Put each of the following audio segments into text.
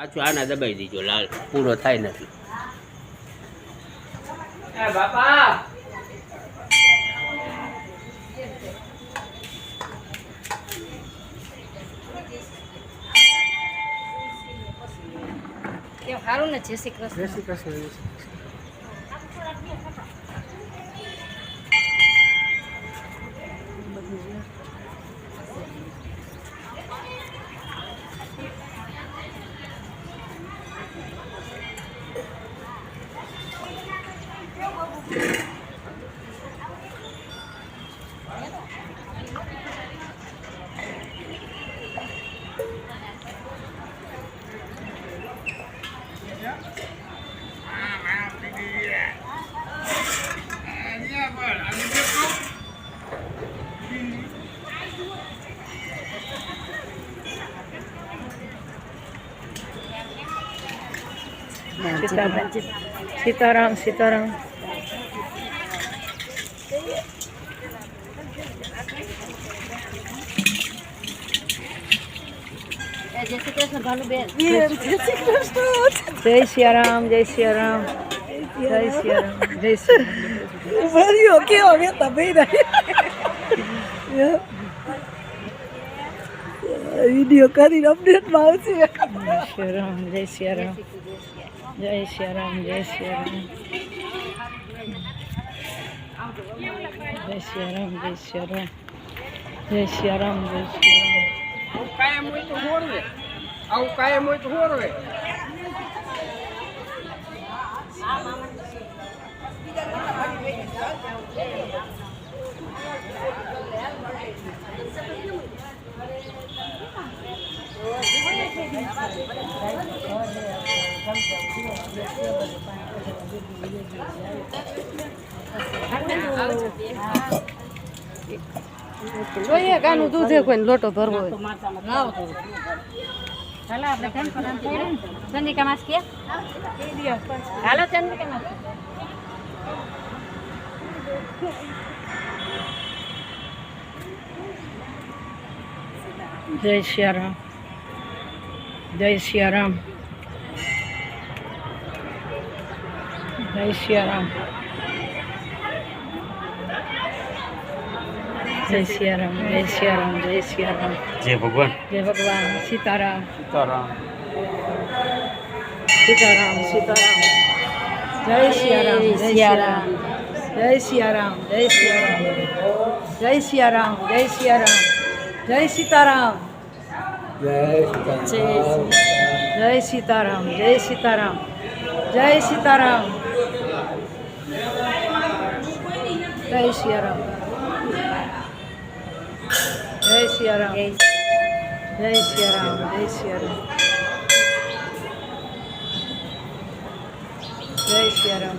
પાછું આના દબાઈ દીજો લાલ. પૂરો થાય નથી. બાપા! સારું ને? જય શ્રી કૃષ્ણ જય શ્રી કૃષ્ણ. સીતારામ. સીતારામ. સીતારામ જય શ્રી કૃષ્ણ ભાનુબેન. જય સિયારામ જય સિયારામ. જય સિયારામ. જય સિયારામ. ભર્યો કેવો વીડિયો કરીને અપડેટમાં આવશે. જય શ્રીરામ જય શ્રીરામ જય શ્રીરામ જય શ્રીરામ જય શ્રીરામ જય શ્રીરામ જય શ્રીરામ જય શ્રીરામ આવું કાયમ હોય તો હોરવે. આવું કાયમ હોય તો હોરવે. જોઈએ દૂધ એક હોય લોટો ભરવો ચંદ્રિકા માસ કે? હાલો ચંદ્રિકા જય શ્રી રામ. જય સિયારામ. જય સિયારામ. જય સિયારામ જય સિયારામ જય સિયારામ. જય ભગવાન. જય ભગવાન સીતારામ. સીતારામ. સીતારામ સીતારામ. જય સિયારામ જય સિયારામ. જય સિયારામ જય સિયારામ. જય સિયારામ જય સિયારામ. જય સીતારામ. જય સીતારામ જય સીતારામ જય સીતારામ. જય સિયારામ. જય સિયારામ. જય સિયારામ જય સિયારામ. જય સિયારામ.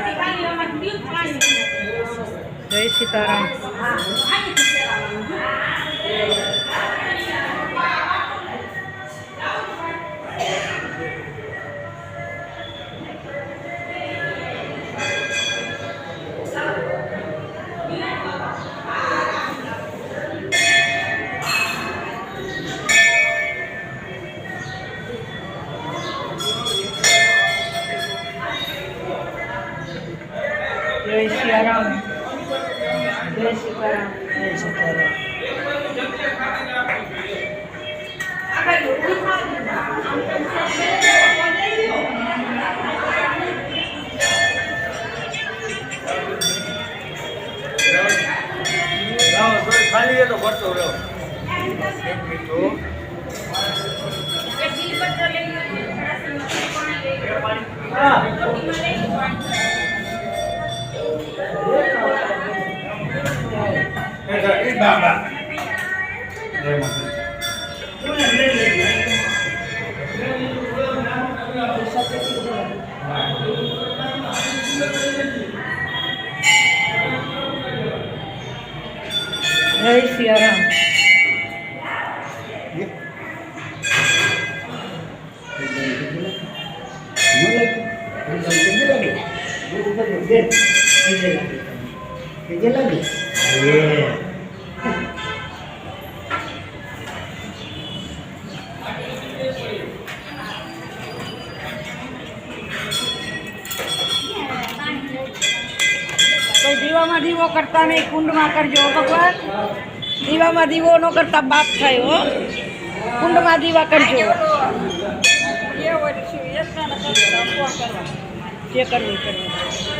જય સીતારામ. જય સીતારામ જય સીતારામ ખાલી એ તો ભરતો રહ્યો. એક માતાજી જય સિયારામ Thank you. કોઈ દીવામાં દીવો કરતા નહીં કુંડમાં કરજો હો ભગવાન દીવામાં દીવો ન કરતા બાપ થાય હો કુંડમાં દીવા કરજો જે કરવું એ કરવું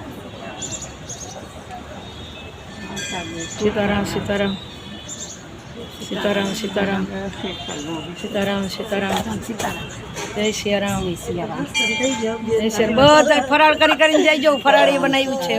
સીતારામ સીતારામ. સીતારામ સીતારામ. સીતારામ સીતારામ. જય સિયારામ. જય સિયારામ. જય સિયારામ બધા ફરાળ કરી કરીને જઈ જાઉં ફરાળી બનાવ્યું છે